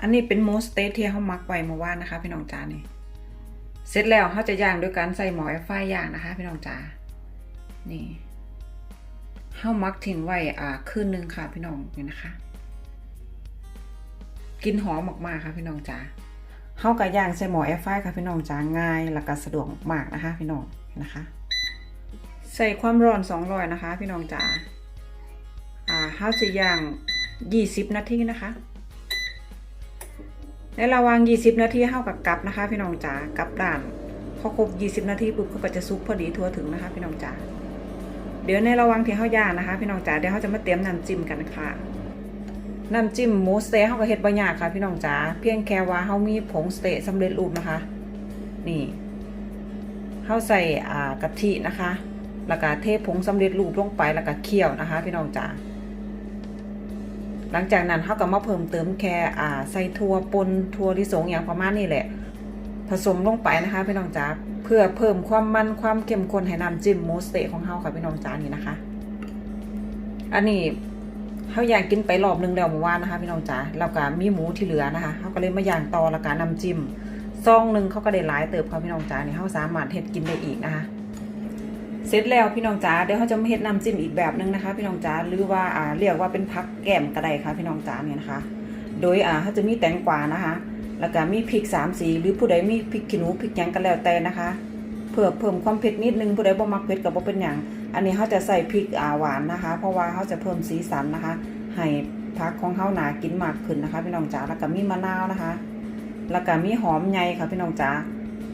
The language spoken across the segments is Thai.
อันนี้เป็นหมูสเต๊กที่เขามักไว้เมื่านะคะ พี่น้องจ๋านี่เสร็จแล้วเขาจะย่างด้วยการใส่หมอแอร์ไฟย่างนะคะ พี่น้องจ๋านี่เขามักทิ้งไว้อ่าคืนนึงค่ะ พี่น้องนี่นะคะ กินหอมมากๆค่ะ พี่น้องจ๋าเขากับย่างใส่หมอแอร์ไฟค่ะพี่น้องจ๋าง่ายแล้วก็สะดวกมากนะคะ พี่น้องนะคะ ใส่ความร้อน200นะคะ พี่น้องจ๋าอ่าเขาจะย่าง 20 นาทีนะคะ ในระหว่าง 20 นาทีเข้ากับกลับนะคะ พี่น้องจ๋ากลับด้านพอครบ 20 นาทีปุ๊บก็จะซุกพอดีทั่วถึงนะคะ พี่น้องจ๋าเดี๋ยวในระหว่างที่เขาย่างนะคะ พี่น้องจ๋าเดี๋ยวเขาจะมาเตรียมน้ำจิ้มกันค่ะน้ำจิ้มหมูสเต๊กเขาก็เฮ็ดบะยากค่ะ พี่น้องจ๋าเพียงแค่ว่าเขามีผงสเต๊กสำเร็จรูปนะคะ นี่เขาใส่อ่ากะทินะคะแล้วก็เทผงสำเร็จรูปลงไปแล้วก็เคี่ยวนะคะ พี่น้องจ๋า หลังจากนั้นเขาก็มาเพิ่มเติมแค่อ่าใส่ถั่วปนถั่วลิสงอย่างประมาณนี้แหละ ผสมลงไปนะคะพี่น้องจ๋าเพื่อเพิ่มความมันความเข้มข้นให้น้ำจิ้มมูสเต๊กของเฮาค่ะพี่น้องจ๋านี่นะคะ อันนี้เขาอยากกินไปรอบนึงแล้วเมื่อวานนะคะพี่น้องจ๋าแล้วก็มีหมูที่เหลือนะคะเขาก็เลยมาย่างต่อแล้วก็น้ำจิ้มซองหนึ่งเขาก็ได้หลายเติบค่ะพี่น้องจ๋านี่เขาสามารถเฮ็ดกินได้อีกนะคะ เสร็จแล้วพี่น้องจ๋าเดี๋ยวเขาจะมาเฮ็ดน้ำจิ้มอีกแบบนึงนะคะ พี่น้องจ๋าหรือว่าอ่าเรียกว่าเป็นพักแก้มก็ไดค่ะ พี่น้องจ๋าเนี่ยนะคะ โดยอ่าเขาจะมีแตงกวานะคะ แล้วก็มีพริกสามสีหรือผู้ใดมีพริกขี้หนูพริกหยังก็แล้วแต่นะคะเพื่อเพิ่มความเผ็ดนิดนึงผู้ใดบ่มักเผ็ดก็บ่เป็นหยังอันนี้เขาจะใส่พริกอ่าหวานนะคะ เพราะว่าเขาจะเพิ่มสีสันนะคะ ให้ผักของเขาหนากินมากขึ้นนะคะ พี่น้องจ๋าแล้วก็มีมะนาวนะคะ แล้วก็มีหอมใหญ่ค่ะพี่น้องจ๋า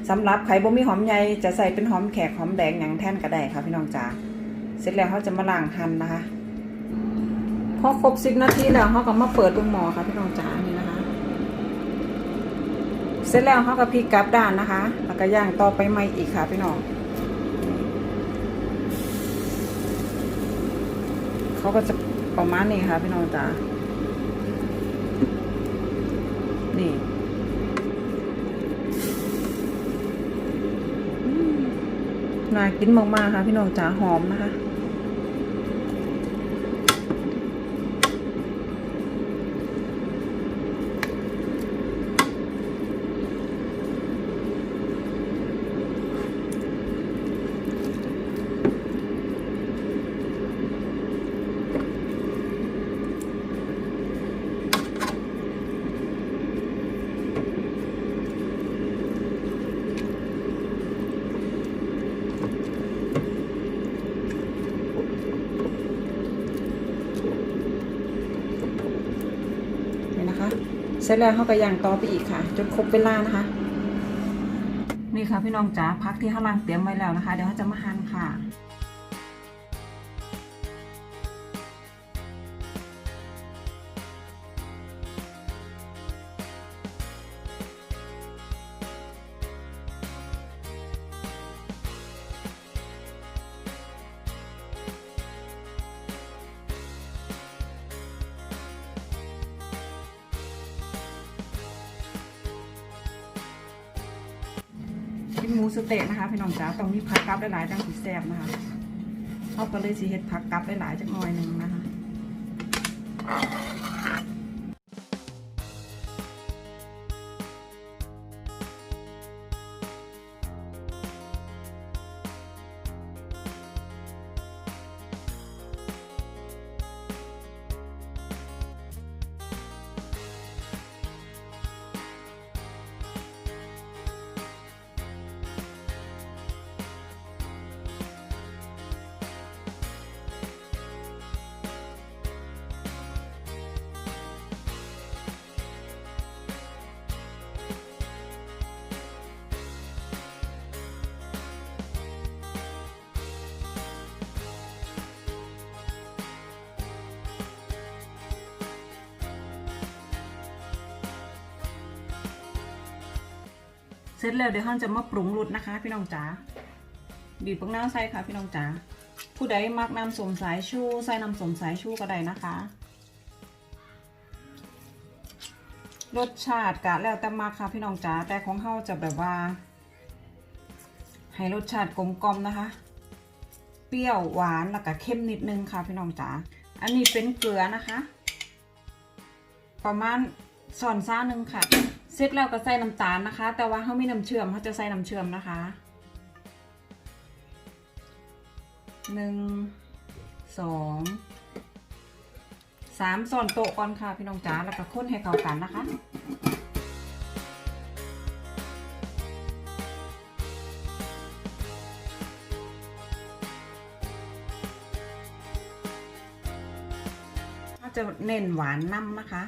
สำหรับใครบ่มีหอมใหญ่จะใส่เป็นหอมแขกหอมแดงหยังแท่นก็ได้ค่ะพี่น้องจ๋าเสร็จแล้วเขาจะมาล้างหั่นนะคะพอครบสิบนาทีแล้วเขาก็มาเปิดตรงหม้อค่ะพี่น้องจ๋านี่นะคะ เสร็จแล้วเขาก็พลิกกลับด้านนะคะแล้วก็ย่างต่อไปใหม่อีกค่ะพี่น้องเขาก็จะประมาณนี้ค่ะพี่น้องจ๋านี่ น่ากินมากๆค่ะพี่น้องจ๋าหอมนะคะ นี่นะคะ เสร็จแล้วเขาก็ย่างต่อไปอีกค่ะ จนครบเวลานะคะ นี่ค่ะพี่น้องจ๋าพักที่ข้าล้างเตรียมไว้แล้วนะคะ เดี๋ยวเขาจะมาหั่นค่ะ กินหมูสเต๊ะนะคะพี่น้องจ๋าต้องมีผักกับหลายๆดังสีแซ่บนะคะเขาก็เลยสีเห็ดผักกับหลายๆจังหน่อยหนึ่งนะคะ ร็จแล้วเดี๋ยวเราจะมาปรุงรสนะคะ พี่น้องจ๋าบีบปังน้ำใส่ค่ะ พี่น้องจ๋าผู้ใดมักน้ำสมสายชูใส่น้ำสมสายชูก็ได้นะคะ รสชาติกะแล้วแต่มักค่ะพี่น้องจ๋าแต่ของเฮาจะแบบว่า ให้รสชาติกลมกลมนะคะ เปรี้ยวหวานแล้วก็เข้มนิดนึงค่ะ พี่น้องจ๋าอันนี้เป็นเกลือนะคะ ประมาณส่อนซ่าหนึ่งค่ะ เสร็จแล้วก็ใส่น้ำตาลนะคะ แต่ว่าเขาไมีน้ำเชื่อมเขาจะใส่น้ำเชื่อมนะคะหนึ่งสองสามส่วนโต๊ะก่อนค่ะ พี่น้องจ๋าแล้วก็ค้นให้เข้ากันนะคะก็จะเน้นหวานน้ำนะคะ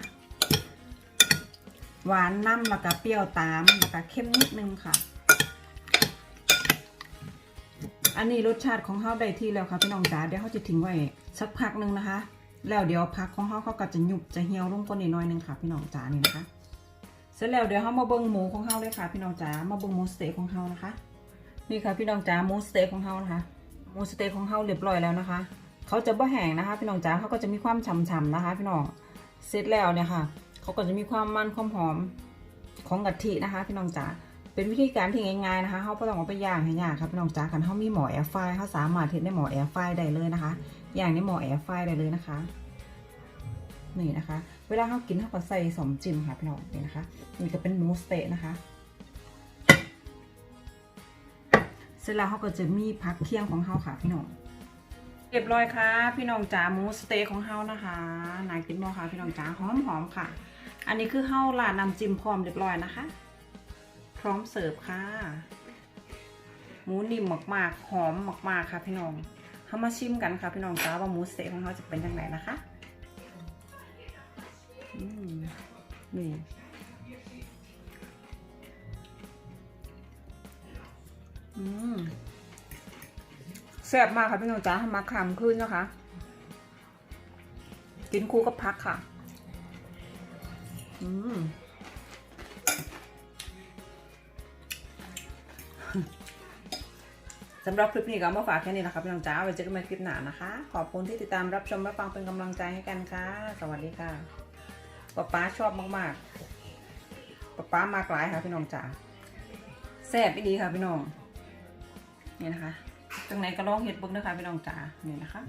หวานน้ำแล้วก็เปรี้ยวตามแล้วก็เข้มนิดนึงค่ะ อันนี้รสชาติของเขาวได้ที่แล้วค่ะพี่น้องจ๋าเดี๋ยวเขาจะทิ้งไว้สักพักนึงนะคะ แล้วเดี๋ยวพักของเขาวเขาก็จะหยุบจะเหี่ยวลงกว่านิดน่อยหนึงค่ะ พี่น้องจ๋านี่นะคะ เสร็จแล้วเดี๋ยวเขามาเบิ้งหมูของเขาเลยค่ะ พี่น้องจ๋ามาเบิ้งหมูสเต็กของเขานะคะ นี่ค่ะพี่น้องจ๋าหมูสเต็กของเขานะคะหมูสเต็กของเขาเรียบร้อยแล้วนะคะเขาจะบ่แห้งนะคะ พี่น้องจ๋าเขาก็จะมีความฉ่ำๆนะคะ พี่น้องเสร็จแล้วเนี่ยค่ะ เขาก็จะมีความมันความหอมของกะทินะคะ พี่น้องจ๋าเป็นวิธีการที่ง่ายๆนะคะเขาไม่ต้องเอาไปย่างให้ยากครับพี่น้องจ๋าคันเขามีหม้อแอร์ไฟเขาสามารถเทในหม้อแอร์ไฟได้เลยนะคะ อย่างในหม้อแอร์ไฟได้เลยนะคะนี่นะคะ เวลาเขากินเขาก็ใส่สมจิ้มค่ะพี่น้องนี่นะคะนี่ก็เป็นหมูสเต๊ะนะคะเสร็จแล้วเขาก็จะมีพักเคี่ยงของเขาค่ะพี่น้องเรียบร้อยค่ะ พี่น้องจ๋าหมูสเต๊กของเฮานะคะน่ากินบ่ค่ะพี่น้องจ๋าหอมหอมๆค่ะ อันนี้คือเฮาลาดน้ำจิ้มพร้อมเรียบร้อยนะคะ พร้อมเสิร์ฟค่ะ หมูนิ่มมากๆ หอมมากๆค่ะพี่น้องเฮามาชิมกันค่ะพี่น้องจ๋าว่าหมูสเต๊กของเฮาจะเป็นยังไงนะคะอืมนี่อืมแซ่บมากค่ะพี่น้องจ๋ามาคำขึ้นนะคะ กินคู่กับพักค่ะ อืมสำหรับคลิปนี้ก็เอามาฝากแค่นี้นะคะพี่น้องจ๋าไว้เจอกันใหม่คลิปหน้านะคะ ขอบคุณที่ติดตามรับชมรับฟังเป็นกำลังใจให้กันค่ะ สวัสดีค่ะป๊าป๊าชอบมากๆป๊าป๊ามากหลายค่ะพี่น้องจ๋าแซ่บอีดีค่ะพี่น้องนี่นะคะจังไหนก็ลองเห็ดบึ้งนะคะพี่น้องจ๋านี่นะคะ